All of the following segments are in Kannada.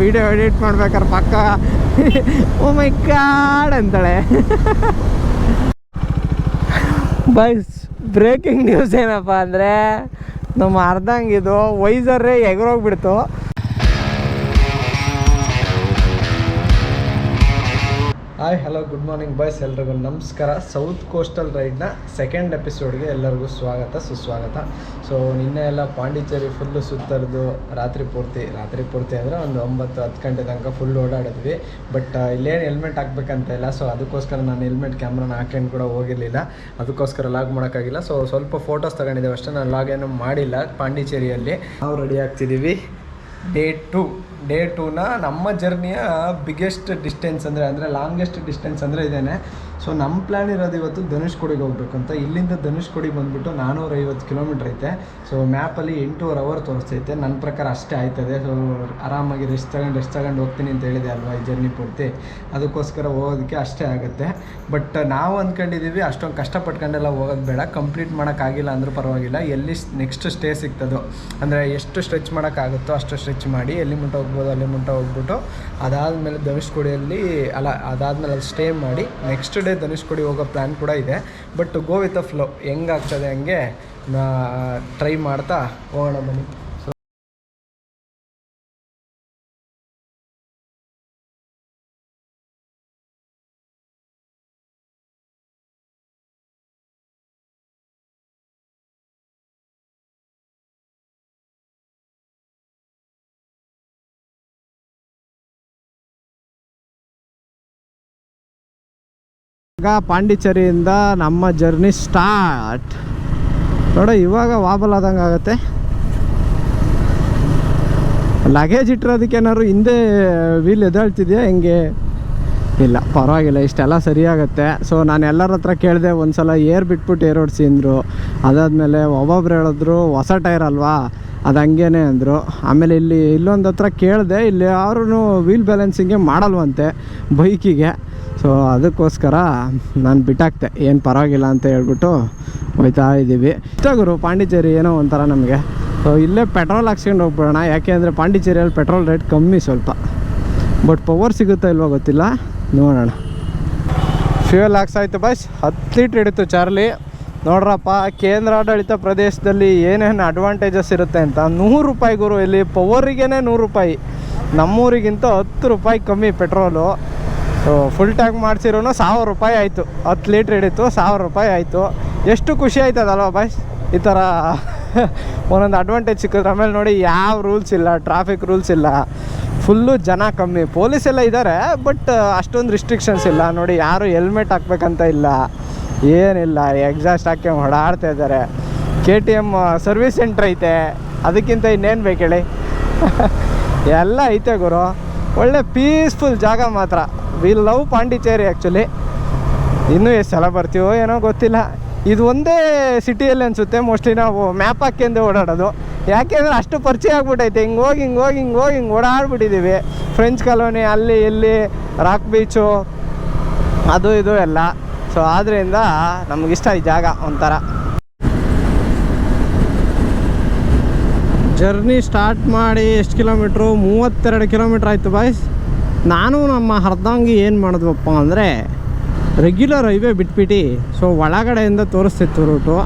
ವಿಡಿಯೋ ಎಡಿಟ್ ಮಾಡ್ಬೇಕಾದ್ರೆ ಪಕ್ಕ. ಓ ಮೈ ಕಾಡ್ ಅಂತಾಳೆ. ಬಸ್ ಬ್ರೇಕಿಂಗ್ ನ್ಯೂಸ್ ಏನಪ್ಪ ಅಂದರೆ, ನಮ್ಮ ಅರ್ಧಂಗಿದು ವೈಸರೇ ಎಗರೋಗ್ಬಿಡ್ತು. Hi hello good morning boys ಎಲ್ರಿಗೂ ನಮಸ್ಕಾರ. ಸೌತ್ ಕೋಸ್ಟಲ್ ರೈಡ್ನ ಸೆಕೆಂಡ್ ಎಪಿಸೋಡ್ಗೆ ಎಲ್ಲರಿಗೂ ಸ್ವಾಗತ, ಸುಸ್ವಾಗತ. ಸೊ ನಿನ್ನೆ ಎಲ್ಲ ಪಾಂಡಿಚೇರಿ ಫುಲ್ಲು ಸುತ್ತರಿದು ರಾತ್ರಿ ಪೂರ್ತಿ ರಾತ್ರಿ ಪೂರ್ತಿ ಅಂದರೆ ಒಂದು ಒಂಬತ್ತು, ಹತ್ತು ಗಂಟೆ ತನಕ ಫುಲ್ ಓಡಾಡಿದ್ವಿ. ಬಟ್ ಇಲ್ಲೇನು ಹೆಲ್ಮೆಟ್ ಹಾಕ್ಬೇಕಂತ ಇಲ್ಲ. ಸೊ ಅದಕ್ಕೋಸ್ಕರ ನಾನು ಹೆಲ್ಮೆಟ್ ಕ್ಯಾಮ್ರಾನ ಹಾಕೊಂಡು ಕೂಡ ಹೋಗಿರಲಿಲ್ಲ. ಅದಕ್ಕೋಸ್ಕರ ಲಾಗ್ ಮಾಡೋಕ್ಕಾಗಿಲ್ಲ ಸೊ ಸ್ವಲ್ಪ ಫೋಟೋಸ್ ತಗೊಂಡಿದ್ದೇವೆ ಅಷ್ಟೇ. ನಾನು ಲಾಗ್ ಏನು ಮಾಡಿಲ್ಲ ಪಾಂಡಿಚೇರಿಯಲ್ಲಿ. ನಾವು ರೆಡಿ ಆಗ್ತಿದ್ದೀವಿ. ಡೇ ಟು ಡೇ ಟೂನ ನಮ್ಮ ಜರ್ನಿಯ ಬಿಗ್ಗೆಸ್ಟ್ ಡಿಸ್ಟೆನ್ಸ್ ಅಂದರೆ ಅಂದರೆ ಲಾಂಗೆಸ್ಟ್ ಡಿಸ್ಟೆನ್ಸ್ ಅಂದರೆ ಇದೇನೆ. ಸೊ ನಮ್ಮ ಪ್ಲ್ಯಾನ್ ಇರೋದು ಇವತ್ತು ಧನುಷ್ಕೋಡಿಗೆ ಹೋಗ್ಬೇಕು ಅಂತ ಇಲ್ಲಿಂದ ಧನುಷ್ಕೋಡಿ ಬಂದ್ಬಿಟ್ಟು ನಾನ್ನೂರೈವತ್ತು ಕಿಲೋಮೀಟ್ರ್ ಐತೆ. ಸೊ ಮ್ಯಾಪಲ್ಲಿ ಎಂಟೂವರೆ ಅವರ್ ತೋರಿಸ್ತೈತೆ. ನನ್ನ ಪ್ರಕಾರ ಅಷ್ಟೇ ಆಯ್ತದೆ. ಸೊ ಆರಾಮಾಗಿ ರೆಸ್ಟ್ ತಗೊಂಡು ರೆಸ್ಟ್ ತಗೊಂಡು ಹೋಗ್ತೀನಿ ಅಂತ ಹೇಳಿದೆ ಅಲ್ವಾ ಈ ಜರ್ನಿ ಪೂರ್ತಿ? ಅದಕ್ಕೋಸ್ಕರ ಹೋಗೋದಕ್ಕೆ ಅಷ್ಟೇ ಆಗುತ್ತೆ. ಬಟ್ ನಾವು ಅಂದ್ಕೊಂಡಿದ್ದೀವಿ ಅಷ್ಟೊಂದು ಕಷ್ಟಪಟ್ಕೊಂಡೆಲ್ಲ ಹೋಗೋದು ಬೇಡ. ಕಂಪ್ಲೀಟ್ ಮಾಡೋಕ್ಕಾಗಿಲ್ಲ ಅಂದರೂ ಪರವಾಗಿಲ್ಲ. ಎಲ್ಲಿ ನೆಕ್ಸ್ಟ್ ಸ್ಟೇ ಸಿಗ್ತದೋ. ಅಂದರೆ ಎಷ್ಟು ಸ್ಟ್ರೆಚ್ ಮಾಡೋಕ್ಕಾಗುತ್ತೋ ಅಷ್ಟು ಸ್ಟ್ರೆಚ್ ಮಾಡಿ ಎಲ್ಲಿ ಮುಟ್ಟ ಹೋಗ್ಬೋದು, ಅಲ್ಲಿ ಮುಟ್ಟ ಹೋಗ್ಬಿಟ್ಟು ಅದಾದಮೇಲೆ ಧನುಷ್ಕೋಡಿಯಲ್ಲಿ ಅಲ್ಲ ಅದಾದಮೇಲೆ ಅಲ್ಲಿ ಸ್ಟೇ ಮಾಡಿ ನೆಕ್ಸ್ಟ್ ಡೇ ಧನುಷ್ಕೋಡಿ ಹೋಗೋ ಪ್ಲ್ಯಾನ್ ಕೂಡ ಇದೆ. But go with a flow ಹೆಂಗಾಗ್ತದೆ ಹಂಗೆ ಟ್ರೈ ಮಾಡ್ತಾ ಹೋಗೋಣ ಬನ್ನಿ. ಈಗ ಪಾಂಡಿಚೇರಿಯಿಂದ ನಮ್ಮ ಜರ್ನಿ ಸ್ಟಾರ್ಟ್. ನೋಡ, ಇವಾಗ ವಾಬಲ್ ಆದಂಗೆ ಆಗುತ್ತೆ. ಲಗೇಜ್ ಇಟ್ಟಿರೋದಕ್ಕೆ ಏನಾದ್ರು ಹಿಂದೆ ವೀಲ್ ಎದ್ದೇಳ್ತಿದ್ಯಾ? ಹೆಂಗೆ? ಇಲ್ಲ, ಪರವಾಗಿಲ್ಲ, ಇಷ್ಟೆಲ್ಲ ಸರಿಯಾಗುತ್ತೆ. ಸೊ ನಾನು ಎಲ್ಲರ ಹತ್ರ ಕೇಳಿದೆ ಒಂದು ಸಲ ಏರ್ ಬಿಟ್ಬಿಟ್ಟು ಏರ್ ಓಡಿಸಿ ಅಂದರು. ಅದಾದಮೇಲೆ ಒಬ್ಬೊಬ್ರು ಹೇಳಿದ್ರು, ಹೊಸ ಟೈರ್ ಅಲ್ವಾ? ಅದು ಹಂಗೇನೆ ಅಂದರು. ಆಮೇಲೆ ಇಲ್ಲಿ, ಇಲ್ಲೊಂದು ಹತ್ರ ಕೇಳಿದೆ, ಇಲ್ಲಿ ಯಾರೂ ವೀಲ್ ಬ್ಯಾಲೆನ್ಸಿಂಗೇ ಮಾಡಲ್ವಂತೆ ಬೈಕಿಗೆ ಸೊ ಅದಕ್ಕೋಸ್ಕರ ನಾನು ಬಿಟ್ಟಾಕ್ತೆ ಏನು ಪರವಾಗಿಲ್ಲ ಅಂತ ಹೇಳ್ಬಿಟ್ಟು ಹೋಯ್ತಾ ಇದ್ದೀವಿ. ಇಷ್ಟ ಗುರು, ಪಾಂಡಿಚೇರಿ ಏನೋ ಒಂಥರ ನಮಗೆ. ಸೊ ಇಲ್ಲೇ ಪೆಟ್ರೋಲ್ ಹಾಕ್ಸ್ಕೊಂಡು ಹೋಗ್ಬಿಡೋಣ. ಯಾಕೆ ಅಂದರೆ ಪಾಂಡಿಚೇರಿಯಲ್ಲಿ ಪೆಟ್ರೋಲ್ ರೇಟ್ ಕಮ್ಮಿ ಸ್ವಲ್ಪ. ಬಟ್ ಪವರ್ ಸಿಗುತ್ತಾ ಇಲ್ವೋ ಗೊತ್ತಿಲ್ಲ. ನೋಡೋಣ. ಫ್ಯೂಯಲ್ ಹಾಕ್ಸಾಯ್ತು ಬಸ್ ಹತ್ತು ಲೀಟ್ರ್ ಹಿಡಿತು ಚಾರ್ಲಿ. ನೋಡ್ರಪ್ಪ, ಕೇಂದ್ರಾಡಳಿತ ಪ್ರದೇಶದಲ್ಲಿ ಏನೇನು ಅಡ್ವಾಂಟೇಜಸ್ ಇರುತ್ತೆ ಅಂತ. ನೂರು ರೂಪಾಯಿ ಗುರು, ಇಲ್ಲಿ ಪವರಿಗೇ ನೂರು ರೂಪಾಯಿ. ನಮ್ಮೂರಿಗಿಂತ ಹತ್ತು ರೂಪಾಯಿ ಕಮ್ಮಿ ಪೆಟ್ರೋಲು ಫುಲ್ ಟ್ಯಾಂಕ್ ಮಾಡಿಸಿರೋನು ಸಾವಿರ ರೂಪಾಯಿ ಆಯಿತು. ಹತ್ತು ಲೀಟ್ರ್ ಹಿಡಿತು, ಸಾವಿರ ರೂಪಾಯಿ ಆಯಿತು. ಎಷ್ಟು ಖುಷಿ ಆಯ್ತದಲ್ವ ಬಾಯ್ ಈ ಥರ ಒಂದೊಂದು ಅಡ್ವಾಂಟೇಜ್ ಸಿಕ್ಕಿದ್ರೆ ಆಮೇಲೆ ನೋಡಿ ಯಾವ ರೂಲ್ಸ್ ಇಲ್ಲ ಟ್ರಾಫಿಕ್ ರೂಲ್ಸ್ ಇಲ್ಲ. ಫುಲ್ಲು ಜನ ಕಮ್ಮಿ. ಪೊಲೀಸ್ ಎಲ್ಲ ಇದ್ದಾರೆ ಬಟ್ ಅಷ್ಟೊಂದು ರಿಸ್ಟ್ರಿಕ್ಷನ್ಸ್ ಇಲ್ಲ. ನೋಡಿ ಯಾರು ಹೆಲ್ಮೆಟ್ ಹಾಕ್ಬೇಕಂತ ಇಲ್ಲ. ಏನಿಲ್ಲ ಎಕ್ಸಾಸ್ಟ್ ಹಾಕಿ ಹೊಡಾಡ್ತಾ ಇದ್ದಾರೆ. K T M service centre ಐತೆ. ಅದಕ್ಕಿಂತ ಇನ್ನೇನು ಬೇಕು ಹೇಳಿ? ಎಲ್ಲ ಐತೆ ಗುರು. ಒಳ್ಳೆ ಪೀಸ್ಫುಲ್ ಜಾಗ ಮಾತ್ರ. ವಿ ಲವ್ ಪಾಂಡಿಚೇರಿ ಆ್ಯಕ್ಚುಲಿ ಇನ್ನೂ ಎಷ್ಟು ಸಲ ಬರ್ತೀವೋ ಏನೋ ಗೊತ್ತಿಲ್ಲ. ಇದು ಒಂದೇ ಸಿಟಿಯಲ್ಲಿ ಅನಿಸುತ್ತೆ. ಮೋಸ್ಟ್ಲಿ ನಾವು ಮ್ಯಾಪ್ ಹಾಕ್ಯಂದೇ ಓಡಾಡೋದು. ಯಾಕೆಂದರೆ ಅಷ್ಟು ಪರಿಚಯ ಆಗ್ಬಿಟ್ಟೈತೆ. ಹಿಂಗೆ ಹೋಗಿ ಹಿಂಗೆ ಹೋಗಿ ಹಿಂಗೆ ಹೋಗಿ, ಹಿಂಗೆ ಓಡಾಡ್ಬಿಟ್ಟಿದ್ದೀವಿ ಫ್ರೆಂಚ್ ಕಾಲೋನಿ ಅಲ್ಲಿ, ಇಲ್ಲಿ ರಾಕ್ ಬೀಚು ಅದು, ಇದು ಎಲ್ಲ. ಸೊ ಆದ್ದರಿಂದ ನಮಗಿಷ್ಟ ಈ ಜಾಗ ಒಂಥರ. ಜರ್ನಿ ಸ್ಟಾರ್ಟ್ ಮಾಡಿ ಎಷ್ಟು ಕಿಲೋಮೀಟ್ರು ಮೂವತ್ತೆರಡು ಕಿಲೋಮೀಟ್ರ್ ಆಯಿತು ಬಾಯ್ಸ್ ನಾನು ನಮ್ಮ ಹರ್ದಂಗಿ ಏನು ಮಾಡಿದ್ವಪ್ಪ ಅಂದರೆ ರೆಗ್ಯುಲರ್ ಹೈವೇ ಬಿಟ್ಬಿಟ್ಟು ಸೊ ಒಳಗಡೆಯಿಂದ ತೋರಿಸ್ತಿತ್ತು ರೂಟು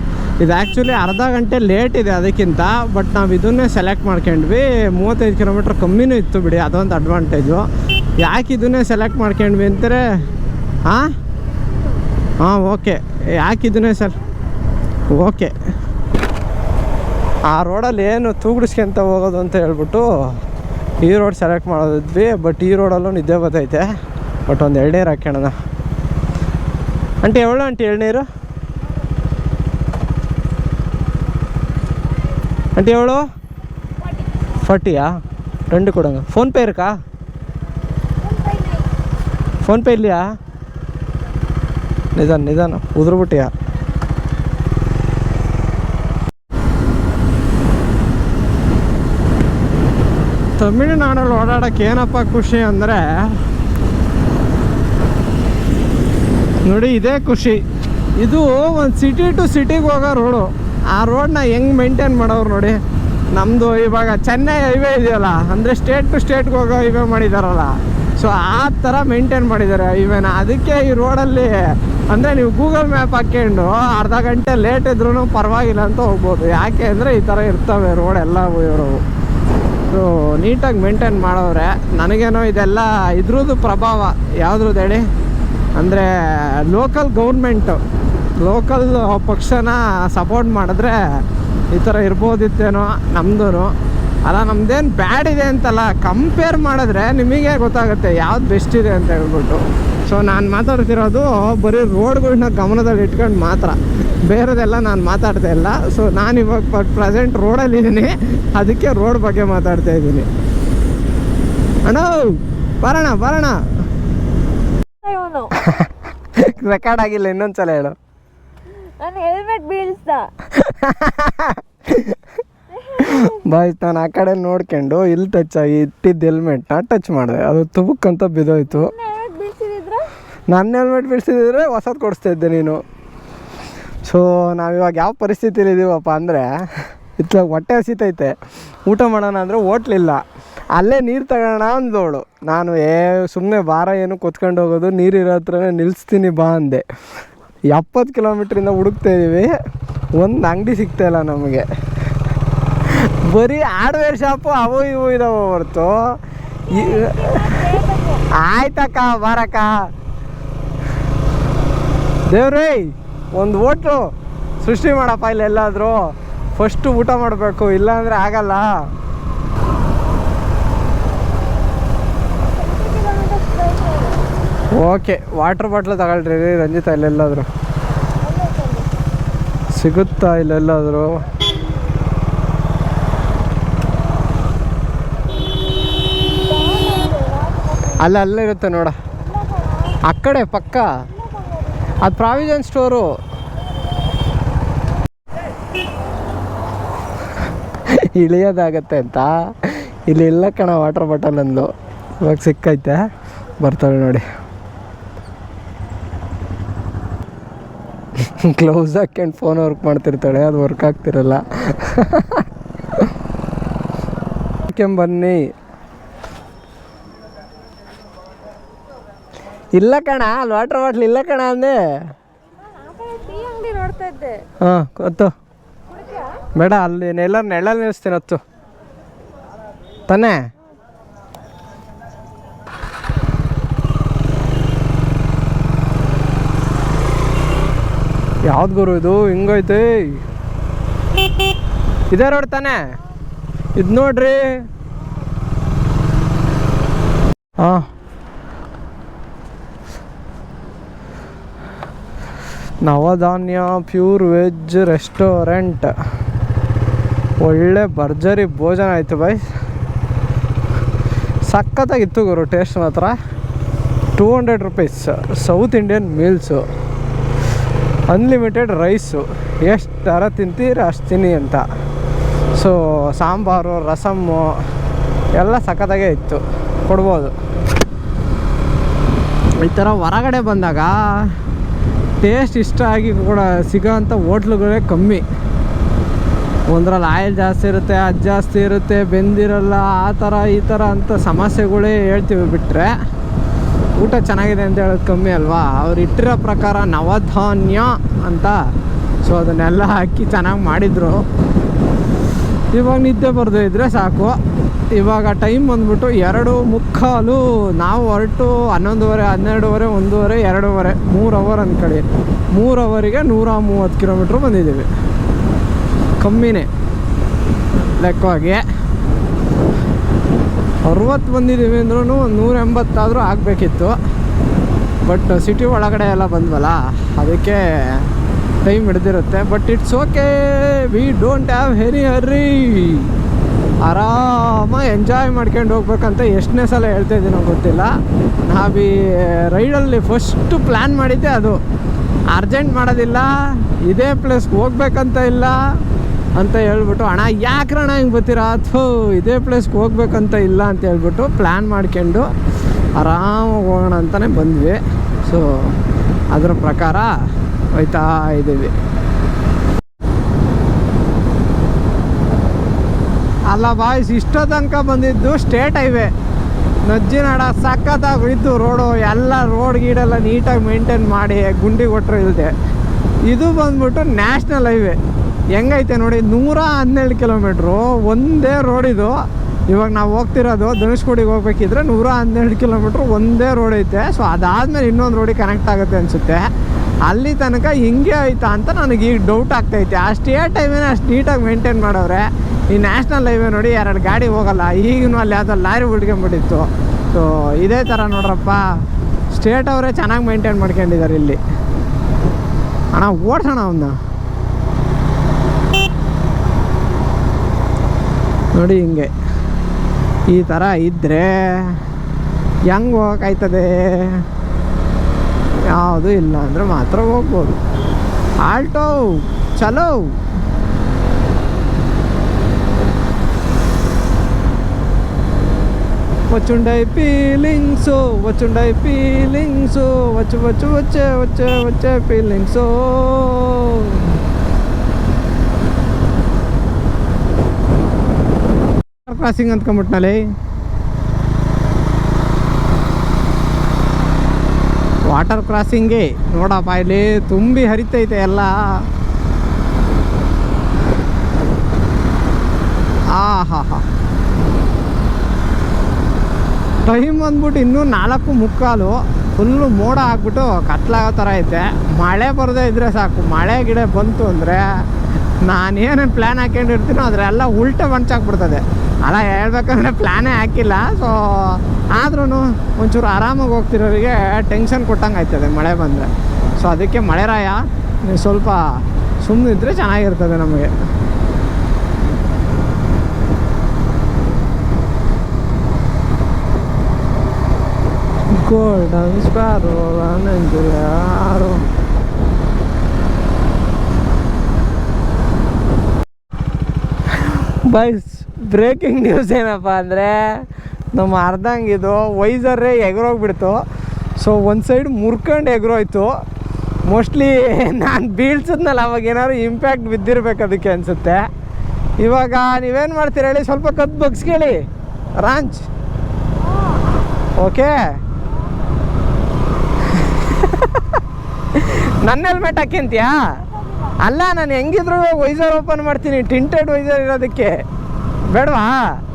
ಇದು ಆ್ಯಕ್ಚುಲಿ ಅರ್ಧ ಗಂಟೆ ಲೇಟ್ ಇದೆ ಅದಕ್ಕಿಂತ ಬಟ್ ನಾವು ಇದನ್ನೇ ಸೆಲೆಕ್ಟ್ ಮಾಡ್ಕೊಂಡ್ವಿ. ಮೂವತ್ತೈದು ಕಿಲೋಮೀಟ್ರ್ ಕಮ್ಮಿನೂ ಇತ್ತು ಬಿಡಿ, ಅದೊಂದು ಅಡ್ವಾಂಟೇಜು ಯಾಕೆ ಇದನ್ನೇ ಸೆಲೆಕ್ಟ್ ಮಾಡ್ಕೊಂಡ್ವಿ ಅಂತಾರೆ? ಹಾಂ ಹಾಂ ಓಕೆ ಯಾಕೆ ಇದನ್ನೇ ಸರ್ ಓಕೆ ಆ ರೋಡಲ್ಲಿ ಏನು ತೂಗುಡಿಸ್ಕೊಂತ ಹೋಗೋದು ಅಂತ ಹೇಳ್ಬಿಟ್ಟು ಈ ರೋಡ್ ಸೆಲೆಕ್ಟ್ ಮಾಡೋದಿದ್ವಿ ಬಟ್ ಈ ರೋಡಲ್ಲೂ ನಿದ್ದೆ ಬರ್ತೈತೆ ಬಟ್ ಒಂದು ಎಳ್ನೀರು ಹಾಕ್ಯಣ ಆಂಟಿ ಎವಳು ಆಂಟಿ ಎಳ್ನೀರು ಆಂಟಿ ಎವಳು ಫಾರ್ಟಿಯಾ ரெண்டு கொடுங்க ஃபோன்பே இருக்கா ஃபோன்பே இல்லையா ನಿಧಾನ ನಿಧಾನ ಉದುರ್ಬಿಟ್ಟಿಯಾ ತಮಿಳುನಾಡಲ್ಲಿ ಓಡಾಡೋಕ್ಕೆ ಏನಪ್ಪ ಖುಷಿ ಅಂದರೆ, ನೋಡಿ ಇದೇ ಖುಷಿ. ಇದು ಒಂದು ಸಿಟಿ ಟು ಸಿಟಿಗೆ ಹೋಗೋ ರೋಡು ಆ ರೋಡನ್ನ ಹೆಂಗೆ ಮೇಂಟೈನ್ ಮಾಡೋರು ನೋಡಿ. ನಮ್ಮದು ಇವಾಗ ಚೆನ್ನೈ ಹೈವೇ ಇದೆಯಲ್ಲ, ಅಂದರೆ ಸ್ಟೇಟ್ ಟು ಸ್ಟೇಟ್ಗೆ ಹೋಗೋ ಹೈವೇ ಮಾಡಿದಾರಲ್ಲ. ಸೊ ಆ ಥರ ಮೇಂಟೈನ್ ಮಾಡಿದ್ದಾರೆ ಹೈವೇನ ಅದಕ್ಕೆ ಈ ರೋಡಲ್ಲಿ ಅಂದರೆ ನೀವು ಗೂಗಲ್ ಮ್ಯಾಪ್ ಹಾಕ್ಕೊಂಡು ಅರ್ಧ ಗಂಟೆ ಲೇಟ್ ಇದ್ರೂ ಪರವಾಗಿಲ್ಲ ಅಂತ ಹೋಗ್ಬೋದು. ಯಾಕೆ ಅಂದರೆ ಈ ಥರ ಇರ್ತವೆ ರೋಡ್ ಎಲ್ಲ ಇರೋವು. ಸೊ ನೀಟಾಗಿ ಮೇಂಟೈನ್ ಮಾಡೋರೆ ನನಗೇನೋ ಇದೆಲ್ಲ ಇದ್ರದ್ದು ಪ್ರಭಾವ. ಯಾವುದ್ರದ್ದು ಹೇಳಿ? ಅಂದರೆ ಲೋಕಲ್ ಗೌರ್ಮೆಂಟು ಲೋಕಲ್ ಪಕ್ಷನ ಸಪೋರ್ಟ್ ಮಾಡಿದ್ರೆ ಈ ಥರ ಇರ್ಬೋದಿತ್ತೇನೋ ನಮ್ಮದು ಅಲ್ಲ, ನಮ್ದೇನು ಬ್ಯಾಡ್ ಇದೆ ಅಂತಲ್ಲ ಕಂಪೇರ್ ಮಾಡಿದ್ರೆ ನಿಮಗೆ ಗೊತ್ತಾಗುತ್ತೆ ಯಾವ್ದು ಬೆಸ್ಟ್ ಇದೆ ಅಂತ ಹೇಳ್ಬಿಟ್ಟು. ಸೊ ನಾನು ಮಾತಾಡ್ತಿರೋದು ಬರೀ ರೋಡ್ಗಳನ್ನ ಗಮನದಲ್ಲಿ ಇಟ್ಕೊಂಡು ಮಾತ್ರ. ಬೇರೆದೆಲ್ಲ ನಾನು ಮಾತಾಡ್ತಾ ಇಲ್ಲ. ಸೊ ನಾನು ಇವಾಗ ಪ್ರೆಸೆಂಟ್ ರೋಡಲ್ಲಿದ್ದೀನಿ ಅದಕ್ಕೆ ರೋಡ್ ಬಗ್ಗೆ ಮಾತಾಡ್ತಾ ಇದ್ದೀನಿ ಅಣ್ಣ ಬರೋಣ ಬರೋಣ. ರೆಕಾರ್ಡ್ ಆಗಿಲ್ಲ ಇನ್ನೊಂದ್ಸಲ ಹೇಳು. ನಾನು ಹೆಲ್ಮೆಟ್ ಬೀಳ್ಸ್ದ. ಬಾಯ್ಸ್ ನಾನು ಆ ಕಡೆ ನೋಡ್ಕೊಂಡು ಇಲ್ಲಿ ಟಚ್ ಆಗಿ ಇಟ್ಟಿದ್ದ ಹೆಲ್ಮೆಟ್ನ ಟಚ್ ಮಾಡಿದೆ. ಅದು ತುಬುಕ್ಕಂತ ಬಿದ್ದೋಯ್ತು. ನನ್ನ ಹೆಲ್ಮೆಟ್ ಬಿಡಿಸಿದ್ರೆ ಹೊಸದು ಕೊಡಿಸ್ತಾ ಇದ್ದೆ ನೀನು. ಸೊ ನಾವಿವಾಗ ಯಾವ ಪರಿಸ್ಥಿತಿಲಿ ಇದ್ದೀವಪ್ಪ ಅಂದರೆ, ಇತ್ಲಾಗ ಹೊಟ್ಟೆ ಹಸಿತೈತೆ. ಊಟ ಮಾಡೋಣ ಅಂದರೆ ಹೋಟ್ಲಿಲ್ಲ ಅಲ್ಲೇ ನೀರು ತಗೋಣ ಅಂದೋಳು ನಾನು, ಏ ಸುಮ್ಮನೆ ಭಾರ ಏನು ಕೊತ್ಕೊಂಡು ಹೋಗೋದು ನೀರಿರೋ ಹತ್ರನೇ ನಿಲ್ಲಿಸ್ತೀನಿ ಬಾ ಅಂದೆ. ಎಪ್ಪತ್ತು ಕಿಲೋಮೀಟ್ರಿಂದ ಹುಡುಕ್ತಾ ಇದ್ದೀವಿ ಒಂದು ಅಂಗಡಿ ಸಿಗ್ತಾ ಇಲ್ಲ ನಮಗೆ. ಬರೀ ಹಾರ್ಡ್ವೇರ್ ಶಾಪು ಅವು ಇವು ಇದಾವೆ ಹೊರ್ತು. ಆಯ್ತಕ್ಕ, ಬಾರಕ್ಕ. ದೇವ್ರೇ, ಒಂದು ಓಟು ಸೃಷ್ಟಿ ಮಾಡಪ್ಪ ಇಲ್ಲಿ ಎಲ್ಲಾದರೂ ಫಸ್ಟು ಊಟ ಮಾಡಬೇಕು, ಇಲ್ಲಾಂದರೆ ಆಗಲ್ಲ. ಓಕೆ, ವಾಟ್ರ್ ಬಾಟ್ಲು ತಗೊಳ್ರಿ ರೀ ರಂಜಿತ ಇಲ್ಲೆಲ್ಲಾದರೂ. ಸಿಗುತ್ತಾ ಇಲ್ಲೆಲ್ಲಾದರೂ? ಅಲ್ಲ, ಅಲ್ಲೇ ಇರುತ್ತೆ ನೋಡ. ಆ ಕಡೆ ಪಕ್ಕ. ಅದು ಪ್ರಾವಿಷನ್ ಸ್ಟೋರು ಇಳಿಯೋದಾಗತ್ತೆ ಅಂತ. ಇಲ್ಲಿ ಇಲ್ಲ ಕಣ ವಾಟರ್ ಬಾಟಲ್ ಅಂದು ಇವಾಗ ಸಿಕ್ಕೈತೆ. ಬರ್ತಾಳೆ ನೋಡಿ. ಕ್ಲೋಸ್ ಹಾಕ್ಯಂಡು ಫೋನ್ ವರ್ಕ್ ಮಾಡ್ತಿರ್ತಾಳೆ. ಅದು ವರ್ಕ್ ಆಗ್ತಿರಲ್ಲ. ಬನ್ನಿ ಇಲ್ಲ ಕಣ ಅಲ್ಲಿ ವಾಟರ್ ಬಾಟ್ಲ್ ಇಲ್ಲ ಕಣ ಅಂದೆ. ಹಾಂ ಗೊತ್ತು ಬೇಡ, ಅಲ್ಲಿ ನೆಲ ನೆಳ ನಿಲ್ಲಿಸ್ತೀನಿ ಹತ್ತು. ತಾನೇ ಯಾವ್ದು ಗುರು ಇದು? ಹಿಂಗೈತೆ ಇದೇ ರೋಡ್ ತಾನೆ ಇದು ನೋಡ್ರಿ. ಹಾಂ. Navadhanya, pure veg restaurant. ಒಳ್ಳೆ ಭರ್ಜರಿ ಭೋಜನ ಆಯಿತು ಬಾಯ್. ಸಖತ್ತಾಗಿತ್ತು ಗುರು, ಟೇಸ್ಟ್ ಮಾತ್ರ. Two hundred rupees, south Indian meals. Unlimited rice ಎಷ್ಟು ಥರ ತಿಂತೀರಿ ಅಷ್ಟು ತಿನ್ನಿ ಅಂತ. ಸೊ ಸಾಂಬಾರು ರಸಮ್ಮು ಎಲ್ಲ ಸಖತ್ತಾಗೇ ಇತ್ತು. ಕೊಡ್ಬೋದು. ಈ ಥರ ಹೊರಗಡೆ ಬಂದಾಗ ಟೇಸ್ಟ್ ಇಷ್ಟ ಆಗಿ ಕೂಡ ಸಿಗೋಂಥ ಹೋಟ್ಲುಗಳೇ ಕಮ್ಮಿ. ಒಂದ್ರಲ್ಲಿ ಆಯಿಲ್ ಜಾಸ್ತಿ ಇರುತ್ತೆ, ಅದು ಜಾಸ್ತಿ ಇರುತ್ತೆ, ಬೆಂದಿರಲ್ಲ, ಆ ಥರ ಈ ಥರ ಅಂತ ಸಮಸ್ಯೆಗಳೇ ಹೇಳ್ತೀವಿ ಬಿಟ್ಟರೆ ಊಟ ಚೆನ್ನಾಗಿದೆ ಅಂತ ಹೇಳೋದು ಕಮ್ಮಿ ಅಲ್ವಾ? ಅವ್ರು ಇಟ್ಟಿರೋ ಪ್ರಕಾರ ನವಧಾನ್ಯ ಅಂತ ಸೊ ಅದನ್ನೆಲ್ಲ ಹಾಕಿ ಚೆನ್ನಾಗಿ ಮಾಡಿದರು. ಇವಾಗ ನಿದ್ದೆ ಬರೆದು ಇದ್ದರೆ ಸಾಕು. ಇವಾಗ ಟೈಮ್ ಬಂದ್ಬಿಟ್ಟು ಎರಡು ಮುಕ್ಕಾಲು, ನಾವು ಹೊರಟು ಹನ್ನೊಂದುವರೆ, ಹನ್ನೆರಡುವರೆ, ಒಂದೂವರೆ, ಎರಡೂವರೆ ಮೂರು ಅವರ್ ಅಂದ್ಕೊಳ್ಳಿ ಮೂರು ಅವರಿಗೆ ನೂರ ಮೂವತ್ತು ಕಿಲೋಮೀಟ್ರ್ ಬಂದಿದ್ದೀವಿ. ಕಮ್ಮಿನೇ. ಲೆಕ್ಕವಾಗಿ. ಅರವತ್ತು ಬಂದಿದ್ದೀವಿ ಅಂದ್ರೂ ಒಂದು ನೂರ ಎಂಬತ್ತಾದರೂ ಆಗಬೇಕಿತ್ತು. ಬಟ್ ಸಿಟಿ ಒಳಗಡೆ ಎಲ್ಲ ಬಂದ್ವಲ್ಲ, ಅದಕ್ಕೆ time ಹಿಡ್ದಿರುತ್ತೆ. But it's okay, we don't have hurry hurry. ಆರಾಮಾಗಿ ಎಂಜಾಯ್ ಮಾಡ್ಕೊಂಡು ಹೋಗ್ಬೇಕಂತ ಎಷ್ಟನೇ ಸಲ ಹೇಳ್ತಾ ಇದ್ದೀನೋ ಗೊತ್ತಿಲ್ಲ. ನಾವು ಈ ರೈಡಲ್ಲಿ ಫಸ್ಟು ಪ್ಲ್ಯಾನ್ ಮಾಡಿದ್ದೆ ಅದು. ಅರ್ಜೆಂಟ್ ಮಾಡೋದಿಲ್ಲ, ಇದೇ ಪ್ಲೇಸ್ಗೆ ಹೋಗ್ಬೇಕಂತ ಇಲ್ಲ ಅಂತ ಹೇಳ್ಬಿಟ್ಟು, ಅಣ್ಣ ಯಾಕ್ರಣ ಹಿಂಗೆ ಬರ್ತೀರಾ? ಅಥ್ವಾ ಇದೇ ಪ್ಲೇಸ್ಗೆ ಹೋಗ್ಬೇಕಂತ ಇಲ್ಲ ಅಂತ ಹೇಳ್ಬಿಟ್ಟು ಪ್ಲ್ಯಾನ್ ಮಾಡ್ಕೊಂಡು ಆರಾಮಾಗಿ ಹೋಗೋಣ ಅಂತಲೇ ಬಂದ್ವಿ. ಸೊ ಅದರ ಪ್ರಕಾರ ಹೋಯ್ತಾ ಇದ್ದೀವಿ ಅಲ್ಲ ಬಾಯ್ಸ್ ಇಷ್ಟೋ ತನಕ ಬಂದಿದ್ದು ಸ್ಟೇಟ್ ಹೈವೇ ನಜ್ಜಿನಾಡ ಸಖತ್ತಾಗಿ ಇದ್ದು ರೋಡು ಎಲ್ಲ ರೋಡ್ ಗೀಡೆಲ್ಲ ನೀಟಾಗಿ ಮೇಂಟೈನ್ ಮಾಡಿ, ಗುಂಡಿ ಕೊಟ್ಟರು ಇಲ್ಲದೆ ಇದು ಬಂದ್ಬಿಟ್ಟು ನ್ಯಾಷನಲ್ ಹೈವೇ ಹೆಂಗೈತೆ ನೋಡಿ, ನೂರ ಹನ್ನೆರಡು ಕಿಲೋಮೀಟ್ರು ಒಂದೇ ಇದು. ಇವಾಗ ನಾವು ಹೋಗ್ತಿರೋದು ಧನುಷ್ಕೋಡಿಗೆ ಹೋಗ್ಬೇಕಿದ್ರೆ ನೂರ ಹನ್ನೆರಡು ಕಿಲೋಮೀಟ್ರ್ ಒಂದೇ ರೋಡ್ ಐತೆ. ಸೊ ಅದಾದಮೇಲೆ ಇನ್ನೊಂದು ರೋಡಿಗೆ ಕನೆಕ್ಟ್ ಆಗುತ್ತೆ ಅನಿಸುತ್ತೆ. ಅಲ್ಲಿ ತನಕ ಹಿಂಗೆ ಆಯ್ತಾ ಅಂತ ನನಗೆ ಈಗ ಡೌಟ್ ಆಗ್ತೈತೆ. ಆ ಸ್ಟೇಟ್ ಹೈವೇನ ಅಷ್ಟು ನೀಟಾಗಿ ಮೇಂಟೈನ್ ಮಾಡವ್ರೆ. ಈ ನ್ಯಾಷನಲ್ ಹೈವೇ ನೋಡಿ ಎರಡು ಗಾಡಿ ಹೋಗಲ್ಲ, ಈಗಿನೂ ಅಲ್ಲಿ ಯಾವುದೋ ಲಾರಿ ಬಿಟ್ಕೊಂಡ್ಬಿಟ್ಟಿತ್ತು ಸೊ ಇದೇ ಥರ ನೋಡ್ರಪ್ಪ ಸ್ಟೇಟ್ ಅವರೇ ಚೆನ್ನಾಗಿ ಮೇಂಟೈನ್ ಮಾಡ್ಕೊಂಡಿದ್ದಾರೆ ಇಲ್ಲಿ. ಅಣ್ಣ, ಓಡ್ಸೋಣ ಅವನ್ನ ನೋಡಿ ಹಿಂಗೆ, ಈ ಥರ ಇದ್ದರೆ ಹೆಂಗೆ ಹೋಗೋಕ್ಕಾಯ್ತದೆ ಯಾವುದೂ ಇಲ್ಲ ಅಂದರೆ ಮಾತ್ರ ಹೋಗ್ಬೋದು. ಆಲ್ಟೋ, ಚಲೋ. వచ్చుండై ఫీలింగ్స్ వచ్చుండై ఫీలింగ్స్ వచ్చు వచ్చు వచ్చే వచ్చే వచ్చే ఫీలింగ్స్ ಕ್ರಾಸಿಂಗ್ ಅಂದ್ಕೊಂಬಿಟ್ನಲ್ಲಿ ವಾಟರ್ ಕ್ರಾಸಿಂಗೆ ನೋಡಪ್ಪ ಇಲ್ಲಿ ತುಂಬಿ ಹರಿತೈತೆ ಎಲ್ಲ ಆ ಹಾ ಹಾ ಟೈಮ್ ಬಂದ್ಬಿಟ್ಟು ಇನ್ನೂ ನಾಲ್ಕು ಮುಕ್ಕಾಲು ಫುಲ್ಲು ಮೋಡ ಹಾಕ್ಬಿಟ್ಟು ಕತ್ಲಾಗೋ ಥರ ಐತೆ ಮಳೆ ಬರದೇ ಇದ್ರೆ ಸಾಕು. ಮಳೆ ಗಿಡ ಬಂತು ಅಂದರೆ ನಾನೇನೇನು ಪ್ಲ್ಯಾನ್ ಹಾಕೊಂಡಿರ್ತೀನೋ ಅದರೆಲ್ಲ ಉಲ್ಟೆ ಬಂಚಾಕ್ಬಿಡ್ತದೆ ಅಲ್ಲ, ಹೇಳ್ಬೇಕಂದ್ರೆ ಪ್ಲ್ಯಾನೇ ಹಾಕಿಲ್ಲ. ಸೊ ಆದ್ರೂ ಒಂಚೂರು ಆರಾಮಾಗಿ ಹೋಗ್ತಿರೋರಿಗೆ ಟೆನ್ಷನ್ ಕೊಟ್ಟಂಗೆ ಆಯ್ತದೆ ಮಳೆ ಬಂದರೆ. ಸೊ ಅದಕ್ಕೆ ಮಳೆರಾಯ ನೀವು ಸ್ವಲ್ಪ ಸುಮ್ಮನಿದ್ರೆ ಚೆನ್ನಾಗಿರ್ತದೆ ನಮಗೆ. ಗೋಲ್ಡನ್ ಸ್ಪಾರೋ ಯಾರು ಬೈಸ್ ಬ್ರೇಕಿಂಗ್ ನ್ಯೂಸ್ ಏನಪ್ಪ ಅಂದರೆ ನಮ್ಮ ಅರ್ಧಂಗಿದು ವೈಸರೇ ಎಗರೋಗ್ಬಿಡ್ತು. ಸೊ ಒಂದು ಸೈಡ್ ಮುರ್ಕೊಂಡು ಎಗರೋಯ್ತು. ಮೋಸ್ಟ್ಲಿ ನಾನು ಬೀಳ್ಸಿದ್ನಲ್ಲ, ಅವಾಗ ಏನಾದ್ರು ಇಂಪ್ಯಾಕ್ಟ್ ಬಿದ್ದಿರ್ಬೇಕು ಅದಕ್ಕೆ ಅನಿಸುತ್ತೆ. ಇವಾಗ ನೀವೇನು ಮಾಡ್ತೀರ ಹೇಳಿ? ಸ್ವಲ್ಪ ಕದ್ದು ಬಗ್ಸ್ಕೇಳಿ ರಾಂಚ್. ಓಕೆ ನನ್ನ ಹೆಲ್ಮೆಟ್ ಹಾಕ್ಯಂತೀಯಾ? ಅಲ್ಲ, ನಾನು ಹೆಂಗಿದ್ರು ವೈಸರ್ ಓಪನ್ ಮಾಡ್ತೀನಿ ಟಿಂಟೆಡ್ ವೈಸರ್ ಇರೋದಕ್ಕೆ. ಬೇಡವಾ?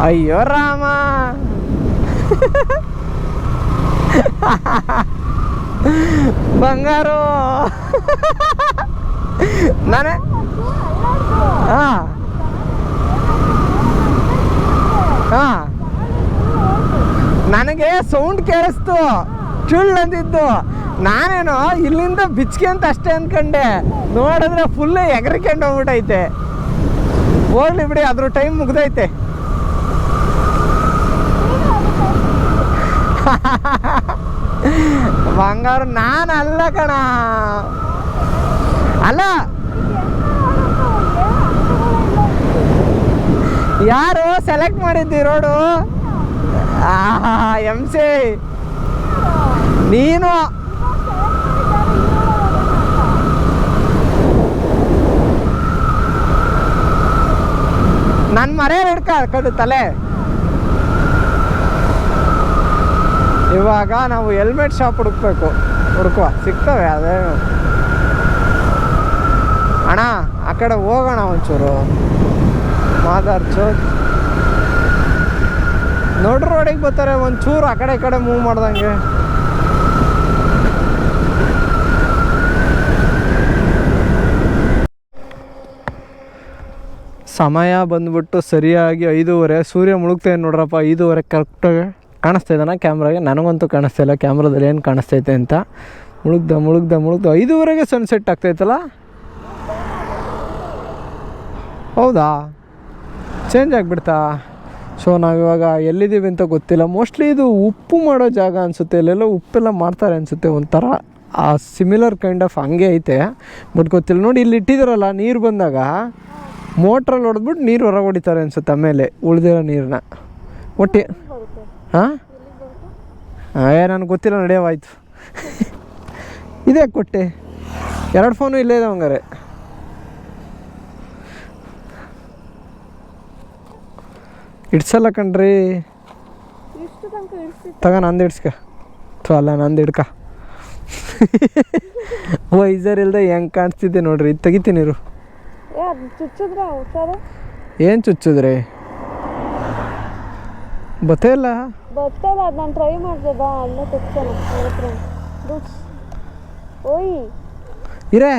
ಅಯ್ಯೋ, ರಾಮ. ಬಂಗಾರು. ನಾನೇ ಹಾಂ. ಹಾಂ. ನನಗೆ ಸೌಂಡ್ ಕೇಳಿಸ್ತು. ಚುಳ್ಳು ಅಂದಿದ್ದು. ನಾನೇನು, ಇಲ್ಲಿಂದ ಬಿಚ್ಕೆ ಅಂತ ಅಷ್ಟೇ ಅಂದ್ಕೊಂಡೆ ನೋಡಿದ್ರೆ ಫುಲ್ ಎಗರ್ಕೊಂಡು ಹೋಗ್ಬಿಟ್ಟೈತೆ ಹೋಗ್ಲಿ ಬಿಡಿ ಅದ್ರ ಟೈಮ್ ಮುಗ್ದೈತೆ. ಬಂಗಾರ ನಾನು ಅಲ್ಲ ಕಣ. ಅಲ್ಲ. ಯಾರು ಸೆಲೆಕ್ಟ್ ಮಾಡಿದ್ದಿ ರೋಡು? ಎಂ ಸಿ ನೀನು. ನನ್ನ ಮರೆ ಹಿಡ್ಕ ಕಡು ತಲೆ. ಇವಾಗ ನಾವು ಹೆಲ್ಮೆಟ್ ಶಾಪ್ ಹುಡುಕ್ಬೇಕು. ಹುಡುಕುವ. ಸಿಗ್ತವೆ ಅದೇನು ಅಣ್ಣ, ಆ ಕಡೆ ಹೋಗೋಣ ಒಂಚೂರು. ಮಾದಾರ್ ಚೌಕ್. ನೋಡ್ರ ರೋಡಿಗೆ ಬರ್ತಾರೆ, ಒಂಚೂರು ಆ ಕಡೆ ಈ ಕಡೆ ಮೂವ್ ಮಾಡ್ದಂಗೆ. ಸಮಯ ಬಂದ್ಬಿಟ್ಟು ಸರಿಯಾಗಿ ಐದೂವರೆ, ಸೂರ್ಯ ಮುಳುಗ್ತಾ ಇದೆ ನೋಡ್ರಪ್ಪ, ಐದೂವರೆ ಕರೆಕ್ಟಾಗಿ ಕಾಣಿಸ್ತಾ ಇದ್ದಾನ ಕ್ಯಾಮ್ರಾಗೆ ನನಗಂತೂ ಕಾಣಿಸ್ತಾ ಇಲ್ಲ ಕ್ಯಾಮ್ರಾದಲ್ಲಿ ಏನು ಕಾಣಿಸ್ತೈತೆ ಅಂತ. ಮುಳುಗ್ದ ಮುಳುಗ್ದ ಮುಳುಗ್ದ, ಐದೂವರೆಗೆ ಸನ್ಸೆಟ್ ಆಗ್ತೈತಲ್ಲ? ಹೌದಾ? ಚೇಂಜ್ ಆಗಿಬಿಡ್ತಾ? ಸೊ ನಾವಿವಾಗ ಎಲ್ಲಿದ್ದೀವಿ ಅಂತ ಗೊತ್ತಿಲ್ಲ. ಮೋಸ್ಟ್ಲಿ ಇದು ಉಪ್ಪು ಮಾಡೋ ಜಾಗ ಅನಿಸುತ್ತೆ. ಇಲ್ಲೆಲ್ಲ ಉಪ್ಪೆಲ್ಲ ಮಾಡ್ತಾರೆ ಅನಿಸುತ್ತೆ. ಒಂಥರ, ಆ ಸಿಮಿಲರ್ ಕೈಂಡ್ ಆಫ್ ಹಂಗೆ ಐತೆ. ಬಟ್ ಗೊತ್ತಿಲ್ಲ. ನೋಡಿ, ಇಲ್ಲಿ ಇಟ್ಟಿದ್ದಾರಲ್ಲ ನೀರು ಬಂದಾಗ. ಮೋಟ್ರಲ್ಲಿ ಹೊಡೆದ್ಬಿಟ್ಟು ನೀರು ಹೊರಗೆ ಹೊಡಿತಾರೆ ಅನ್ಸುತ್ತೆ ಆಮೇಲೆ ಉಳಿದಿರೋ ನೀರನ್ನ ಒಟ್ಟಿ ಹಾಂ? ಏ ನನಗೆ ಗೊತ್ತಿಲ್ಲ ನಡೆಯವಾಯ್ತು. ಇದೇ ಕೊಟ್ಟೆ. ಎರಡು ಫೋನು ಇಲ್ಲೇ ಇದೆ ಹಂಗಾರೆ. ಇಡ್ಸಲ್ಲ ಕಣ್ರಿ. ತಗ ನಂದು ಇಡ್ಸ್ಕ. ಅಥವಾ ಅಲ್ಲ ನಂದು ಹಿಡ್ಕ ವೈಸರ್ ಇಲ್ದೆ ಹೆಂಗೆ ಕಾಣಿಸ್ತಿದ್ದೆ ನೋಡ್ರಿ ಇದು ತೆಗಿತೀನಿ ಇರು. ಚುಚ್ಚಿದ್ರೆ ಹುಷಾರು? ಏನು ಚುಚ್ಚಿದ್ರಿ? ಬತ್ತೇ ಇಲ್ಲ ಗೊತ್ತಲ್ಲ ಅದು ನಾನು ಟ್ರೈ ಮಾಡಿದೆ ಬಾ ಅಲ್ಲೇ ತೆಗ್ಸೋಣ ಓಯ್. ಇರೇ.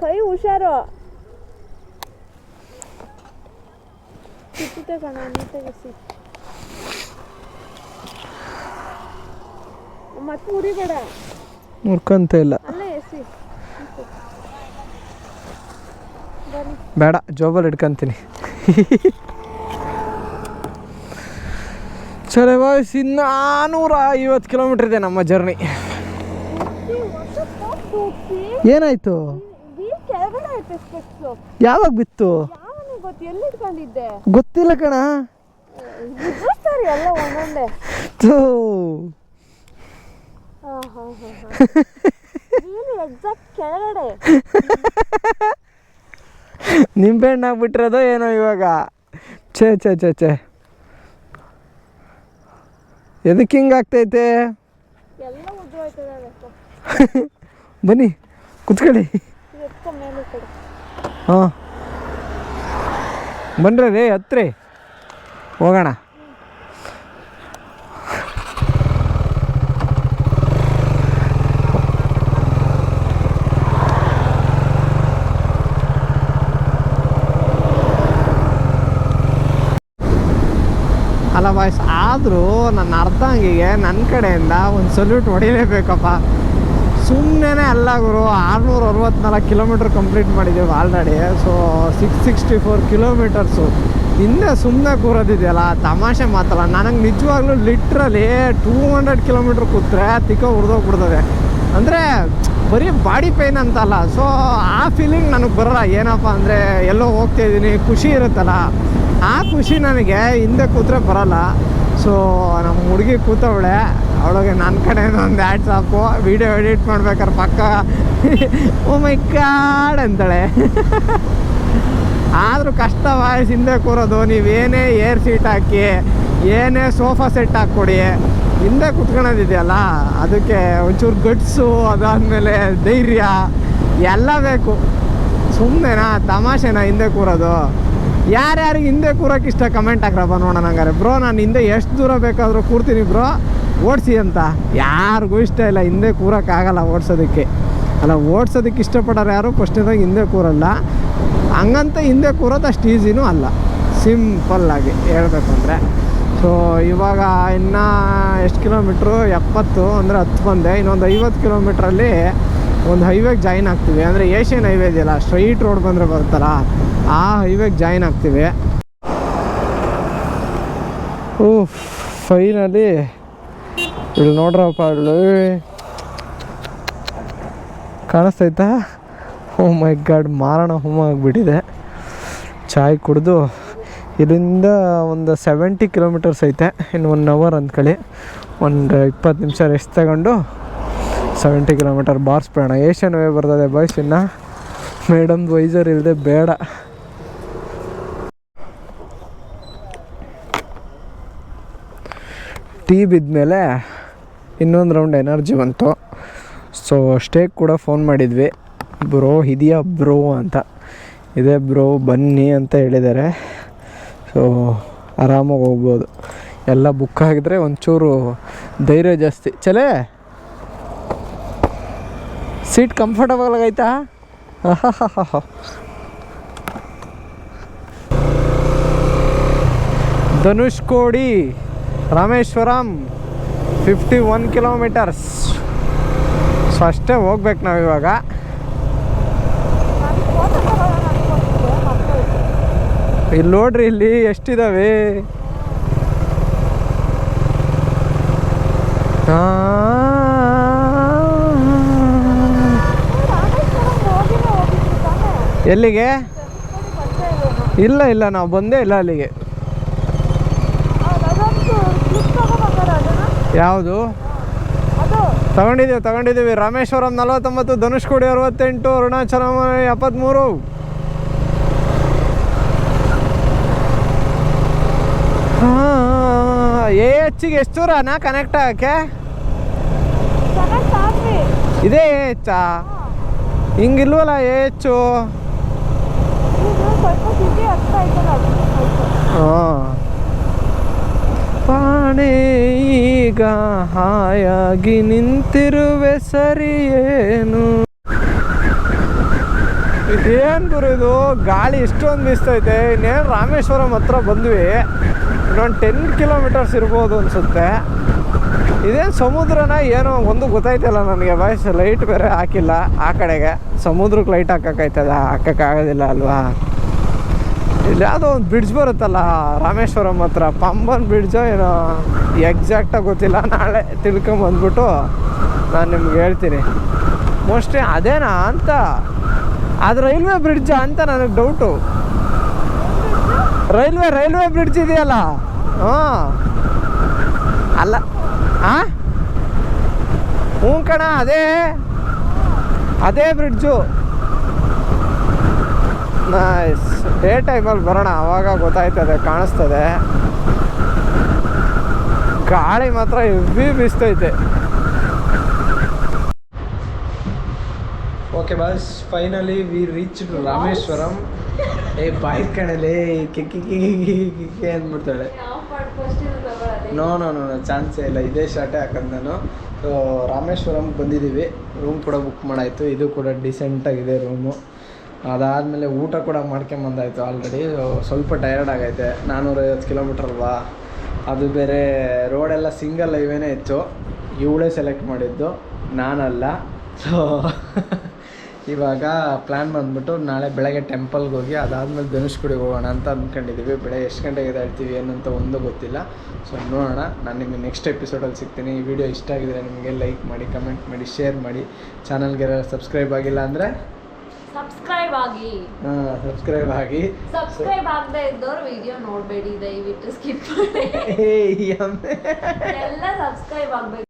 ಕೈ ಹುಷಾರು. ಚುಚ್ಚುತ್ತೆ ಕಣ ನೀಟಾಗಿ ಎಸಿ ಮತ್ತೆ ಉರಿಬೇಡ ಮುರ್ಕಂತ ಇಲ್ಲ. ಅಲ್ಲೇ ಎಸಿ. ಬೇಡ ಜೋಬಲ್ ಇಟ್ಕೊಂತೀನಿ ಚಲೋ ವಾಯ್ಸ್ ನಾನೂರ ಐವತ್ತು ಕಿಲೋಮೀಟ್ರ್ ಇದೆ ನಮ್ಮ ಜರ್ನಿ ಏನಾಯ್ತು? ಯಾವಾಗ ಬಿತ್ತು? ಗೊತ್ತಿಲ್ಲ ಕಣ. ಎಕ್ಸಾಕ್ಟ್ ಕೆಳಗಡೆ. ನಿಂಬೆಹಣ್ಣು ಹಾಕ್ಬಿಟ್ಟಿರೋದು ಏನೋ ಇವಾಗ. ಛೇ ಛೇ ಛೇ ಛೇ. ಎದಕ್ಕೆ ಹಿಂಗೆ ಆಗ್ತೈತೆ? ಬನ್ನಿ ಕುತ್ಕೊಳ್ಳಿ. ಹಾಂ. ಬನ್ರಿ ರೀ ಹತ್ರಿ ಹೋಗೋಣ. ಅಲ್ಲ ಬಾಯ್ಸ್ ಆದರೂ ನನ್ನ ಅರ್ಧಂಗಿಗೆ ನನ್ನ ಕಡೆಯಿಂದ ಒಂದು ಸಲ್ಯೂಟ್ ಹೊಡಿಲೇಬೇಕಪ್ಪ. ಸುಮ್ಮನೆ ಅಲ್ಲ ಗುರು ಆರುನೂರ ಅರವತ್ನಾಲ್ಕು ಕಿಲೋಮೀಟ್ರ್ ಕಂಪ್ಲೀಟ್ ಮಾಡಿದ್ದೀವಿ already so six sixty four kilometres ಹಿಂದೆ ಸುಮ್ಮನೆ ಕೂರೋದಿದೆಯಲ್ಲ, ತಮಾಷೆ ಮಾತಲ್ಲ. ನನಗೆ ನಿಜವಾಗ್ಲೂ ಲಿಟ್ರಲಿ ಟೂ ಹಂಡ್ರೆಡ್ ಕಿಲೋಮೀಟ್ರ್ ಕೂತ್ರೆ ತಿಕ್ಕ ಹುರಿದೋಗ್ಬಿಡ್ತದೆ ಅಂದರೆ, ಬರೀ ಬಾಡಿ ಪೇಯ್ನ್ ಅಂತಲ್ಲ. ಸೊ ಆ ಫೀಲಿಂಗ್ ನನಗೆ ಬರಲ್ಲ. ಏನಪ್ಪ ಅಂದರೆ, ಎಲ್ಲೋ ಹೋಗ್ತಾ ಇದ್ದೀನಿ, ಖುಷಿ ಇರುತ್ತಲ್ಲ. ಆ ಖುಷಿ ನನಗೆ, ಹಿಂದೆ ಕೂತ್ರೆ ಬರಲ್ಲ. ಸೊ ನಮ್ಮ ಹುಡುಗಿ ಕೂತವಳೆ, ಅವಳಿಗೆ ನನ್ನ ಕಡೆ ಒಂದು ಆ್ಯಡ್ ಸಾಕು. ವಿಡಿಯೋ ಎಡಿಟ್ ಮಾಡ್ಬೇಕಾದ್ರೆ ಪಕ್ಕ ಓ ಮೈ ಕಾಡ್ ಅಂತಾಳೆ. ಆದರೂ ಕಷ್ಟ ವಾಯ್ಸ್ ಹಿಂದೆ ಕೂರೋದು ನೀವೇನೇ ಏರ್ ಸೀಟ್ ಹಾಕಿ, ಏನೇ ಸೋಫಾ ಸೆಟ್ ಹಾಕ್ಕೊಡಿ, ಹಿಂದೆ ಕುತ್ಕೊಳ್ಳೋದಿದೆಯಲ್ಲ ಅದಕ್ಕೆ ಒಂಚೂರು ಗಟ್ಸು, ಅದಾದಮೇಲೆ ಧೈರ್ಯ, ಎಲ್ಲ ಬೇಕು. ಸುಮ್ಮನೆನಾ ತಮಾಷೆನಾ ಹಿಂದೆ ಕೂರೋದು. ಯಾರ್ಯಾರಿಗೆ ಹಿಂದೆ ಕೂರೋಕೆ ಇಷ್ಟ ಕಮೆಂಟ್ ಹಾಕ್ರಪ್ಪ ನೋಡೋಣ ಹಂಗಾರೆ. ಬ್ರೋ ನಾನು ಹಿಂದೆ ಎಷ್ಟು ದೂರ ಬೇಕಾದರೂ ಕೂರ್ತೀನಿ ಬ್ರೋ ಓಡಿಸಿ ಅಂತ. ಯಾರಿಗೂ ಇಷ್ಟ ಇಲ್ಲ, ಹಿಂದೆ ಕೂರೋಕ್ಕಾಗಲ್ಲ ಓಡಿಸೋದಕ್ಕೆ. ಅಲ್ಲ, ಓಡಿಸೋದಕ್ಕೆ ಇಷ್ಟಪಡೋರು ಯಾರು? ಫಸ್ಟ್ನೇದಾಗ ಹಿಂದೆ ಕೂರಲ್ಲ. ಹಂಗಂತ ಹಿಂದೆ ಕೂರೋದು ಅಷ್ಟು ಈಸಿನೂ ಅಲ್ಲ. ಸಿಂಪಲ್ಲಾಗಿ ಹೇಳಬೇಕಂದ್ರೆ ಸೊ ಇವಾಗ ಇನ್ನು ಎಷ್ಟು ಕಿಲೋಮೀಟ್ರು? ಎಪ್ಪತ್ತು ಅಂದರೆ ಹತ್ತು ಬಂದೆ. ಇನ್ನೊಂದು ಐವತ್ತು ಕಿಲೋಮೀಟ್ರಲ್ಲಿ ಒಂದು ಹೈವೇಗೆ ಜಾಯಿನ್ ಆಗ್ತೀವಿ. ಅಂದರೆ ಏಷ್ಯನ್ ಹೈವೇ ಇದೆಯಲ್ಲ ಸ್ಟ್ರೈಟ್ ರೋಡ್ ಬಂದರೆ ಬರುತ್ತಲ್ಲ. ಆ ಹೈವೇಗೆ ಜಾಯಿನ್ ಆಗ್ತೀವಿ. ಓ ಫೈನಲಿ ಇಲ್ಲಿ ನೋಡ್ರಪ್ಪ ಇಲ್ಲಿ ಕಾಣಿಸ್ತೈತಾ? ಓ ಮೈ ಗಾಡ್ ಮಾರಣ ಹೋಮ ಆಗಿಬಿಟ್ಟಿದೆ. ಚಾಯ್ ಕುಡಿದು ಇಲ್ಲಿಂದ ಒಂದು ಸೆವೆಂಟಿ ಕಿಲೋಮೀಟರ್ಸ್ ಐತೆ. ಇನ್ನು ಒನ್ ಅವರ್ ಅಂದ್ಕೊಳ್ಳಿ. ಒಂದು ಇಪ್ಪತ್ತು ನಿಮಿಷ ರೆಸ್ಟ್ ತಗೊಂಡು ಸೆವೆಂಟಿ ಕಿಲೋಮೀಟರ್ ಬಾರ್ಸ್ಬೇಡ ಏಷ್ಯನ್ ವೇ ಬರ್ತದೆ ಬಾಯ್ಸ್ ಇನ್ನು. ಮೇಡಮ್ ವೈಸರ್ ಇಲ್ಲದೆ ಬೇಡ. ಟೀ ಬಿದ್ಮೇಲೆ ಇನ್ನೊಂದು ರೌಂಡ್ ಎನರ್ಜಿ ಬಂತು. ಸೊ ಸ್ಟೇಕ್ ಕೂಡ ಫೋನ್ ಮಾಡಿದ್ವಿ. ಬ್ರೋ ಇದೆಯಾ ಬ್ರೋ ಅಂತ. ಇದೆ ಬ್ರೋ ಬನ್ನಿ ಅಂತ ಹೇಳಿದ್ದಾರೆ. ಸೊ ಆರಾಮಾಗಿ ಹೋಗ್ಬೋದು. ಎಲ್ಲ ಬುಕ್ ಆಗಿದ್ರೆ ಒಂಚೂರು ಧೈರ್ಯ ಜಾಸ್ತಿ. ಚಲೇ ಸೀಟ್ ಕಂಫರ್ಟಬಲ್ ಆಗೈತಾ Dhanush Dhanushkodi Rameswaram fifty one kilometres so ಅಷ್ಟೇ ಹೋಗ್ಬೇಕು ನಾವು ಇವಾಗ ನಾನು ಫೋಟೋ ತಗೊಳ್ಳೋಣ ಇಲ್ಲಿ ನೋಡ್ರಿ, ಇಲ್ಲಿ ಎಷ್ಟಿದಾವೆ? ಎಲ್ಲಿಗೆ? ಇಲ್ಲ ಇಲ್ಲ, ನಾವು ಬಂದೇ ಇಲ್ಲ ಅಲ್ಲಿಗೆ. ಯಾವುದು? ತಗೊಂಡಿದ್ದೀವಿ ತಗೊಂಡಿದ್ದೀವಿ. ರಾಮೇಶ್ವರಂ ನಲವತ್ತೊಂಬತ್ತು ಧನುಷ್ಕೋಡಿ ಅರವತ್ತೆಂಟು, ಅರುಣಾಚಲಂ ಎಪ್ಪತ್ತ್ಮೂರು ಎ ಎಚ್ಚಿಗೆ ಎಷ್ಟು ದೂರನಾ ಕನೆಕ್ಟ್ ಆಗಕ್ಕೆ? ಇದೇ ಎ ಎಚ್ಚಾ ಹಿಂಗಿಲ್ವಲ್ಲ ಎ ಹೆಚ್ಚು ಹಾಂ. ಪಾಣಿ ಈಗ ಹಾಯಾಗಿ ನಿಂತಿರುವೆ ಸರಿಯೇನು ಏನ್? ಗುರು ಇದು? ಗಾಳಿ ಇಷ್ಟೊಂದು ಬೀಸ್ತೈತೆ. ಇನ್ನೇನು ರಾಮೇಶ್ವರಂ ಹತ್ರ ಬಂದ್ವಿ. ಇನ್ನೊಂದು ಟೆನ್ ಕಿಲೋಮೀಟರ್ಸ್ ಇರ್ಬೋದು ಅನಿಸುತ್ತೆ. ಇದೇನು ಸಮುದ್ರನ ಏನೋ ಒಂದು ಗೊತ್ತಾಯ್ತಲ್ಲ ನನಗೆ. ಬಾಯ್ಸ್ ಲೈಟ್ ಬೇರೆ ಹಾಕಿಲ್ಲ ಆ ಕಡೆಗೆ. ಸಮುದ್ರಕ್ಕೆ ಲೈಟ್ ಹಾಕಕ್ಕಾಯ್ತದ? ಹಾಕಕ್ಕಾಗೋದಿಲ್ಲ ಅಲ್ವಾ? ಇಲ್ಲಿ ಯಾವುದೋ ಒಂದು ಬ್ರಿಡ್ಜ್ ಬರುತ್ತಲ್ಲ, ರಾಮೇಶ್ವರಂ ಹತ್ರ. ಪಂಬನ್ ಬ್ರಿಡ್ಜೋ ಏನೋ ಎಕ್ಸಾಕ್ಟಾಗಿ ಗೊತ್ತಿಲ್ಲ. ನಾಳೆ ತಿಳ್ಕೊಂಬಂದ್ಬಿಟ್ಟು ನಾನು ನಿಮ್ಗೆ ಹೇಳ್ತೀನಿ. ಮೋಸ್ಟ್ಲಿ ಅದೇನಾ ಅಂತ, ಅದು ರೈಲ್ವೆ ಬ್ರಿಡ್ಜಾ ಅಂತ ನನಗೆ ಡೌಟು ರೈಲ್ವೆ ರೈಲ್ವೆ ಬ್ರಿಡ್ಜ್ ಇದೆಯಲ್ಲ? ಹಾಂ. ಅಲ್ಲ ಹಾಂ ಹ್ಞೂ ಕಣ, ಅದೇ ಅದೇ ಬ್ರಿಡ್ಜು ನೈಸ್ ಡೇ ಟೈಮಲ್ಲಿ ಬರೋಣ ಆವಾಗ ಗೊತ್ತಾಯ್ತದೆ, ಕಾಣಿಸ್ತದೆ. ಗಾಳಿ ಮಾತ್ರ ಹೆವಿ ಬೀಸ್ತೈತೆ. ಓಕೆ ಬಸ್ ಫೈನಲಿ ವಿ ರೀಚ್ ರಾಮೇಶ್ವರಂ. ಏ, ಬಾಯ್ ಕಣಲೆ, ಕಿಕ್ಕಿ ಕಿಕ್ಕಿ ಅಂದ್ಬಿಡ್ತಾಳೆ. ನೋ ನೋ ನೋ ಚಾನ್ಸೇ ಇಲ್ಲ. ಇದೇ ಶಾರ್ಟೇ ಹಾಕೋದು ನಾನು. ಸೊ ರಾಮೇಶ್ವರಂ ಬಂದಿದ್ದೀವಿ. ರೂಮ್ ಕೂಡ ಬುಕ್ ಮಾಡಾಯಿತು. ಇದು ಕೂಡ ಡಿಸೆಂಟಾಗಿದೆ ರೂಮು ಅದಾದಮೇಲೆ ಊಟ ಕೂಡ ಮಾಡ್ಕೊಂಬಂದಾಯಿತು ಆಲ್ರೆಡಿ ಸ್ವಲ್ಪ ಟಯರ್ಡ್ ಆಗೈತೆ. ನಾನ್ನೂರೈವತ್ತು ಕಿಲೋಮೀಟರ್ ಅಲ್ವಾ? ಅದು ಬೇರೆ ರೋಡೆಲ್ಲ ಸಿಂಗಲ್ ಹೈವೇನೇ ಇತ್ತು. ಇವಳೇ ಸೆಲೆಕ್ಟ್ ಮಾಡಿದ್ದು. ನಾನಲ್ಲ. ಸೊ ಇವಾಗ ಪ್ಲ್ಯಾನ್ ಬಂದ್ಬಿಟ್ಟು ನಾಳೆ ಬೆಳಗ್ಗೆ ಟೆಂಪಲ್ಗೆ ಹೋಗಿ ಅದಾದಮೇಲೆ ಧನುಷ್ಕುಡಿಗೆ ಹೋಗೋಣ ಅಂತ ಅಂದ್ಕೊಂಡಿದ್ದೀವಿ ಬೆಳಗ್ಗೆ ಎಷ್ಟು ಗಂಟೆಗೆ ಇದಾಡ್ತೀವಿ ಏನಂತ ಒಂದು ಗೊತ್ತಿಲ್ಲ. ಸೊ ನೋಡೋಣ. ನಾನು ನಿಮಗೆ ನೆಕ್ಸ್ಟ್ ಎಪಿಸೋಡಲ್ಲಿ ಸಿಗ್ತೀನಿ. ಈ ವಿಡಿಯೋ ಇಷ್ಟ ಆಗಿದ್ರೆ ನಿಮಗೆ ಲೈಕ್ ಮಾಡಿ ಕಮೆಂಟ್ ಮಾಡಿ ಶೇರ್ ಮಾಡಿ. ಚಾನಲ್ಗೆ ಸಬ್ಸ್ಕ್ರೈಬ್ ಆಗಿಲ್ಲ ಅಂದರೆ ಸಬ್ಸ್ಕ್ರೈಬ್ ಆಗಿ. ಸಬ್ಸ್ಕ್ರೈಬ್ ಆಗಿ. ಸಬ್ಸ್ಕ್ರೈಬ್ ಆಗದೆ ಇದ್ದವರು ವಿಡಿಯೋ ನೋಡಬೇಡಿ ದಯವಿಟ್ಟು ಸ್ಕಿಪ್ ಮಾಡಿ. ಎಲ್ಲ ಸಬ್ಸ್ಕ್ರೈಬ್ ಆಗಬೇಕು.